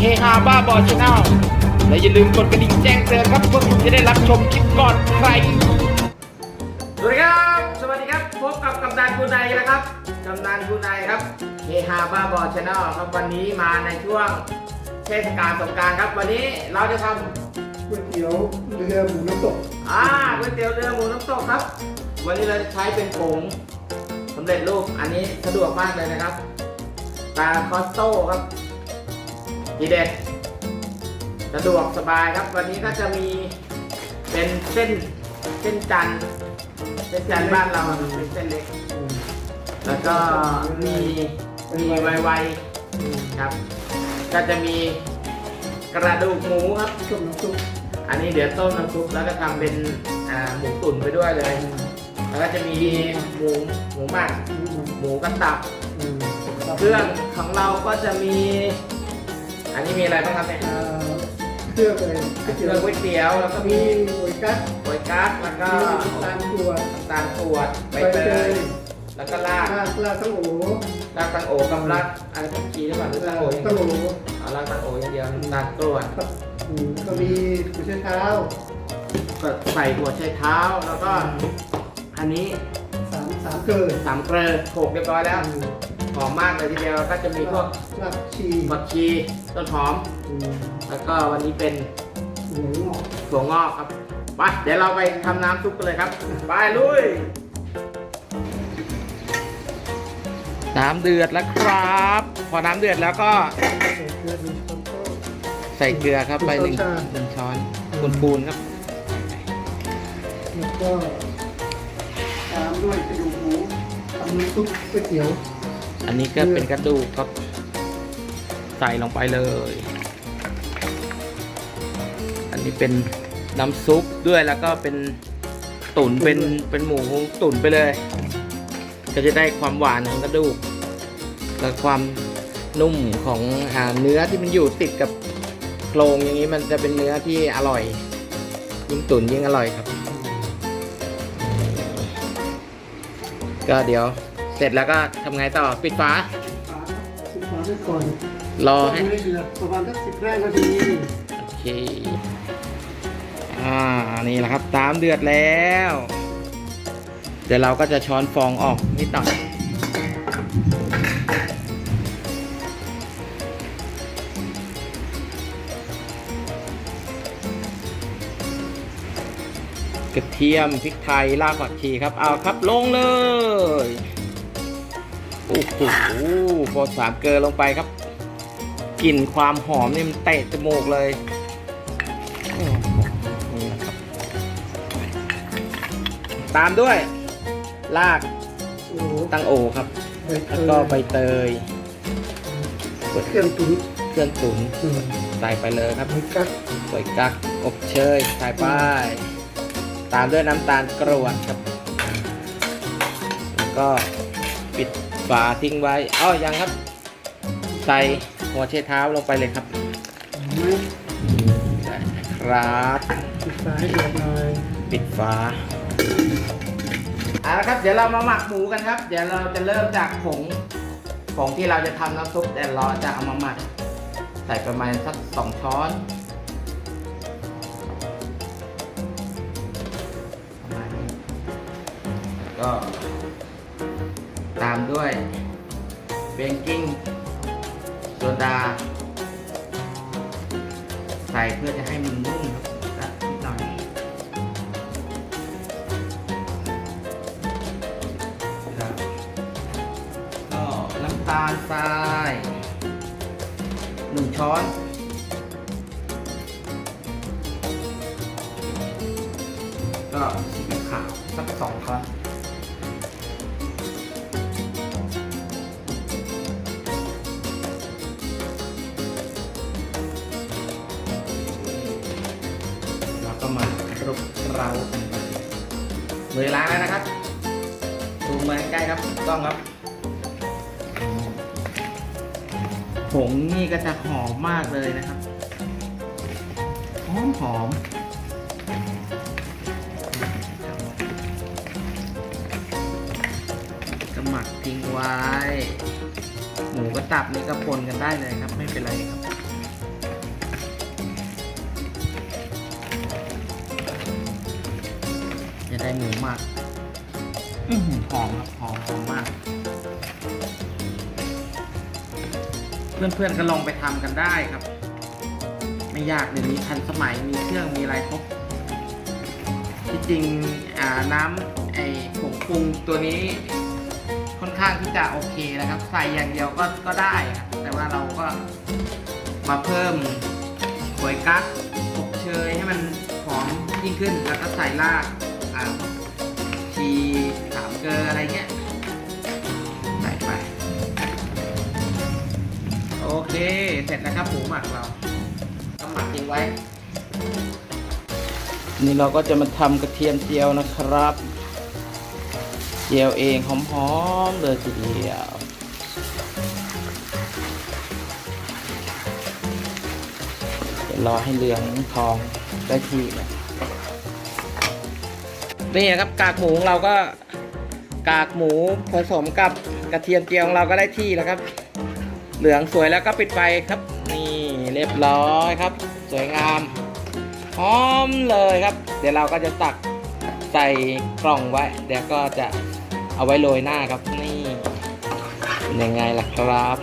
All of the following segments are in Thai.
เฮฮาบ้าบอชแนลและอย่าลืมกดกระดิ่งแจ้งเตือนครับเพื่อคุณจะได้รับชมคลิปก่อนใคร สวัสดีครับ สวัสดีครับ พบกับกำนันกูไนกันะครับกำนันกูไนครับเฮฮาบ้าบอชแนลครับวันนี้มาในช่วงเทศกาลสงกรารครับ วันนี้เราจะทำก๋วยเตี๋ยวเรือหมูน้ำตกอ่าก๋วยเตี๋ยวเรือหมูน้ำตกครับ วันนี้เราจะใช้เป็นผงสำเร็จรูปอันนี้สะดวกมากเลยนะครับตาคอสโต้ครับ ทีเด็ดสะดวกสบายครับ วันนี้ก็จะมีเป็นเส้นเส้นจันทร์เส้นจันทร์บ้านเราอะเป็นเส้นเล็ก แล้วก็มีมีไวไวๆครับ ก็จะมีกระดูกหมูครับต้มน้ำซุปอันนี้เดี๋ยวต้มน้ำซุปแล้วก็ทำเป็นอ่าหมูตุ๋นไปด้วยเลย แล้วก็จะมีหมูหมูหมักหมูกระตับ เครื่องของเราก็จะมี อันนี้มีอะไรบ้างครับเนี่ยอ่าเครื่องอะไรเครื่องก๋วยเตี๋ยวแล้วก็มีมีโอยกั๊กก๋วยกั๊กแล้วก็มีน้ำตาลตัวน้ำตาลกรวดใบเตยแล้วก็รากลาดลาดตั้งโอรากตังโอกับรากอะไรทั้งกีหรือเปล่าหรือตังโออย่างตั้งเดียวโอเอารากตังโออย่างเดียวน้ำตาลกรวดครับอืมก็มีกุยช่ายเท้าก็ใส่หัวไชเท้าแล้วก็ อันนี้สามสามเกินสามเกลือโขลกเรียบร้อยแล้ว หอมมากเลยทีเดียวก็จะมีพวกลาบชีผักชีต้นหอม อืมแล้วก็วันนี้เป็นหมูงอกถั่วงอกครับไปเดี๋ยวเราไปทำน้ำซุปกันเลยครับไปลุย น้ำเดือดแล้วครับ พอน้ำเดือดแล้วก็ใส่เกลือหนึ่งช้อนโต๊ะใส่เกลือครับไปหนึ่งช้อนชาหนึ่งช้อนปูนๆครับ แล้วก็ตามด้วยกระดูกหมูทำน้ำซุปก๋วยเตี๋ยว อันนี้ก็เป็นกระดูกครับ ใส่ลงไปเลย อันนี้เป็นน้ำซุปด้วยแล้วก็เป็นตุ๋นเป็นเป็นหมูตุ๋นไปเลย ก็จะได้ความหวานของกระดูก และความนุ่มของอ่าเนื้อที่มันอยู่ติดกับโครงอย่างนี้มันจะเป็นเนื้อที่อร่อย ยิ่งตุ๋นยิ่งอร่อยครับ ก็เดี๋ยว เสร็จแล้วก็ทำไงต่อปิดฝาฝาสิบฝาไว้ก่อนรอต้มให้ให้เดือดประมาณสักสิบแรกนาทีโอเค อ่า นี่แหละครับตามเดือดแล้ว เดี๋ยวเราก็จะช้อนฟองออกนิดหน่อย กระเทียมพริกไทยรากผักชีครับ เอาครับลงเลย โอ้โหพอสามเกลือลงไปครับกลิ่นความหอมนี่มันเตะจมูกเลยโอ้โหนี่นะครับ ตามด้วยรากโอ้โหตังโอครับใบเตแล้วยก็ใบเตยเครื่องตุ๋นเครื่องตุ๋นอืมใส่ไปเลยครับใบกั๊กสวยกักอบเชยใส่ไปตามด้วยน้ำตาลกรวดครับ แล้วก็ปิด ฝาทิ้งไว้อ้อยังครับ ใส่หัวเชเท้าลงไปเลยครับครับปิดฝาให้เดือดหน่อยปิดฝาเอาละครับ เดี๋ยวเรามาหมักหมูกันครับ เดี๋ยวเราจะเริ่มจากผงผงที่เราจะทำน้ำซุปเดี๋ยวเราจะเอามาหมัก ใส่ประมาณสักสองช้อนประมาณนี้ก็ามด้วยเบกกิ้งโซดา ใส่เพื่อจะให้มันนุ่มครับนิดหน่อยครับก็น้ำตาลทรายหนึ่งช้อนก็ซีขาวสักสองช้อน มาคลุกเคล้ามือล้างแล้วนะครับซูมาใกล้ครับต้องครับผงนี่ก็จะหอมมากเลยนะครับ หอมหอมก็หมักทิ้งไว้ หมูกระตับนี่ก็ปนกันได้เลยครับ ไม่เป็นไรครับ หมูมากอือหือหอมครับหอมหอมมาก เพื่อนๆก็ลองไปทำกันได้ครับ ไม่ยากเดี๋ยวนี้ทันสมัยมีเครื่องมีอะไรครบที่จริงอ่าน้ำไอ้ผงปรุงตัวนี้ค่อนข้างที่จะโอเคนะครับ ใส่อย่างเดียวก็ก็ได้ครับแต่ว่าเราก็มาเพิ่มหวยกั๊กอบเชยให้มันหอมยิ่งขึ้นแล้วก็ใส่ราก อ่าชีขามเกลืออะไรเงี้ยใส่ไป โอเค เสร็จแล้วครับหมูหมักเราก็หมักทิ้งไว้ นี่เราก็จะมาทำกระเทียมเจียวนะครับ เจียวเองหอมๆเลยทีเดียวเดี๋ยวรอให้เหลืองทองได้ที่นะ นี่นะครับกากหมูของเราก็กากหมูผสมกับกระเทียมเจียวของเราก็ได้ที่แล้วครับ เหลืองสวยแล้วก็ปิดไฟครับ นี่เรียบร้อยครับ สวยงามหอมเลยครับ เดี๋ยวเราก็จะตักใส่กล่องไว้ เดี๋ยวก็จะเอาไว้โรยหน้าครับนี่เป็นยังไงล่ะครับ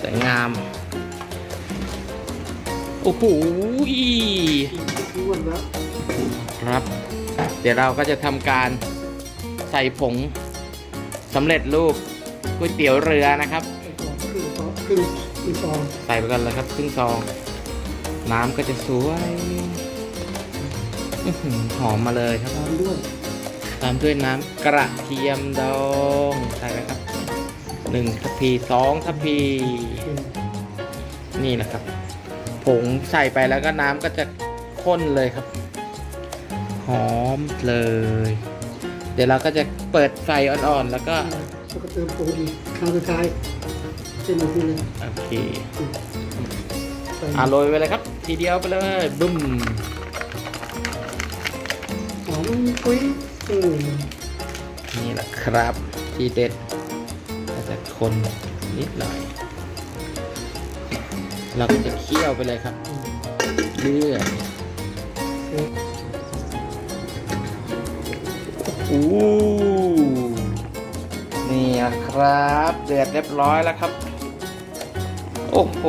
สวยงาม โอ้โหอ้วนแล้วครับ เดี๋ยวเราก็จะทำการใส่ผงสำเร็จรูปก๋วยเตี๋ยวเรือนะครับไอ้กล่องครึ่งซองครึ่งครึ่งซองใส่ไปกันเลยครับครึ่งซอง น้ำก็จะสวยหอมมาเลยครับ ตามด้วยตามด้วยน้ำกระเทียมดองใส่ไปครับหนึ่งทัพพีสองทัพพีนี่นะครับ ผงใส่ไปแล้วก็น้ำก็จะข้นเลยครับ หอมเลย เดี๋ยวเราก็จะเปิดไฟอ่อนๆ แล้วก็แล้วก็เติมผงอีกครั้งสุดท้ายเส้นหมูทีนึงโอเคใส่อะโรยไปเลยครับ ทีเดียวไปเลยบึ้มหอมกุ้ยอืมนี่แหละครับ ทีเด็ดก็จะคนนิดหน่อย เราก็จะเคี่ยวไปเลยครับเรื่อยอู้นี่นะครับ เดือดเรียบร้อยแล้วครับ โอ้โห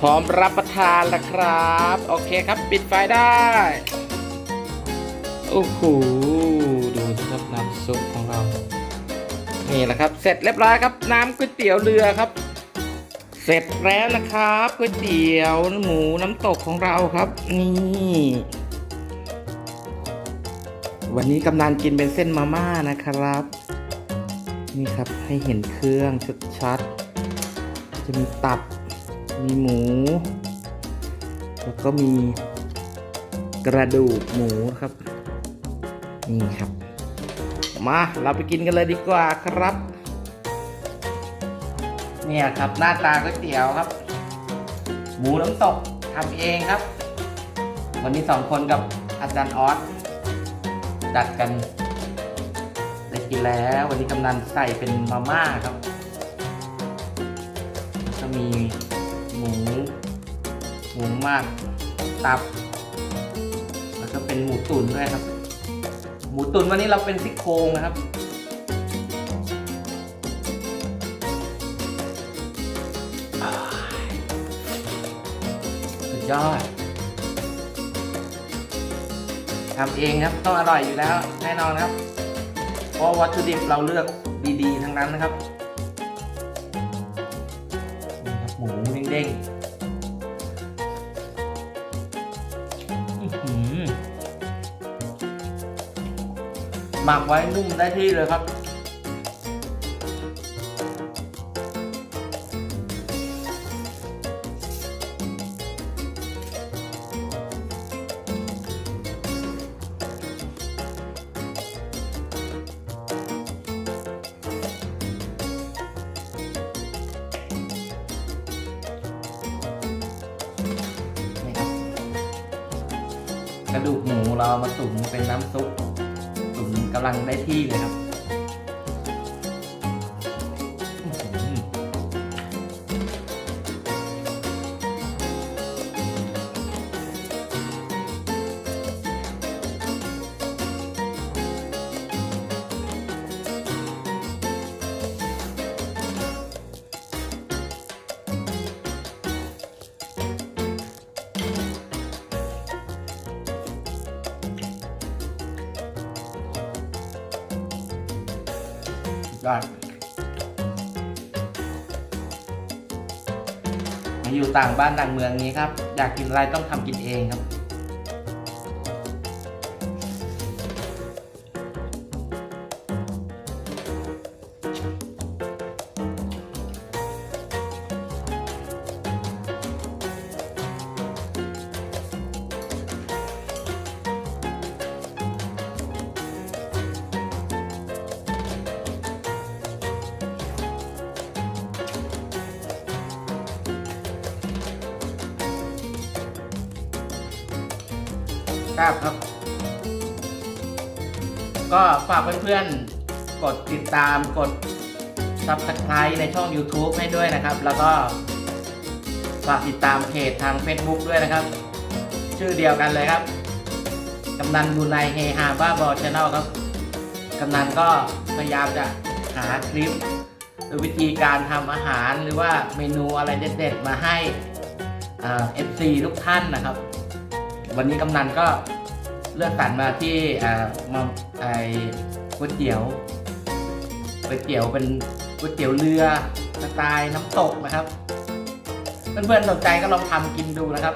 พร้อมรับประทานแล้วครับ โอเคครับปิดไฟได้ โอ้โห ดูสิครับน้ำซุปของเรา นี่แหละครับ เสร็จเรียบร้อยครับน้ำก๋วยเตี๋ยวเรือครับ เสร็จแล้วนะครับก๋วยเตี๋ยวหมูน้ำตกของเราครับ นี่ วันนี้กำนันกินเป็นเส้นมาม่านะครับ นี่ครับให้เห็นเครื่องชัดๆจะมีตับ มีหมู แล้วก็มีกระดูกหมูครับ นี่ครับ มาเราไปกินกันเลยดีกว่าครับ เนี่ยครับหน้าตาก๋วยเตี๋ยวครับ หมูน้ำตกทำเองครับ วันนี้สองคนกับอาจารย์ออสจัดกันได้กินแล้ววันนี้กำนันใส่เป็นมาม่าครับ ก็มีหมูหมูมากตับ แล้วก็เป็นหมูตุ๋นด้วยครับ หมูตุ๋นวันนี้เราเป็นซี่โครงนะครับ สุดยอดทำเองครับต้องอร่อยอยู่แล้วแน่นอนครับ เพราะวัตถุดิบเราเลือกดีๆทั้งนั้นนะครับนี่ครับหมูเด้งๆ หมักไว้นุ่มได้ที่เลยครับ กระดูกหมูเรามาตุ๋นเป็นน้ำซุปำลังได้ที่เลยครับ ได้มาอยู่ต่างบ้านต่างเมืองนี้ครับ อยากกินอะไรต้องทำกินเองครับ ครับครับ ก็ฝากเพื่อนๆ กดติดตามกด subscribe ในช่อง YouTube ให้ด้วยนะครับ แล้วก็ฝากติดตามเพจทาง Facebook ด้วยนะครับ ชื่อเดียวกันเลยครับกำนันบูไนเฮฮาบ้าบอชแนลครับกำนันก็พยายามจะหาคลิป หรือวิธีการทำอาหารหรือว่าเมนูอะไรเด็ดๆมาให้เอฟซีทุกท่านนะครับ วันนี้กำนันก็เลือกสรรมาที่อ่ามาไอ้ก๋วยเตี๋ยวก๋วยเตี๋ยวเป็นก๋วยเตี๋ยวเรือสไตล์น้ำตกนะครับ เพื่อนๆสนใจก็ลองทำกินดูนะครับ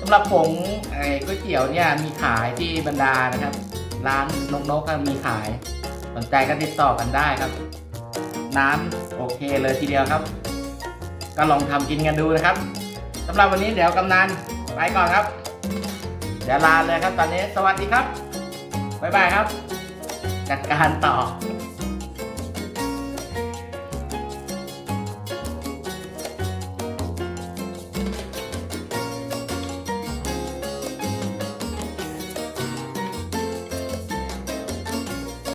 สำหรับผงไอ้ก๋วยเตี๋ยวเนี่ยมีขายที่บรรดานะครับ ร้านนกนกก็มีขาย สนใจก็ติดต่อกันได้ครับ น้ำโอเคเลยทีเดียวครับ ก็ลองทำกินกันดูนะครับสำหรับวันนี้เดี๋ยวกำนันไปก่อนครับ เดี๋ยวลาเลยครับตอนนี้ สวัสดีครับ บ๊ายบายครับ จัดการต่อ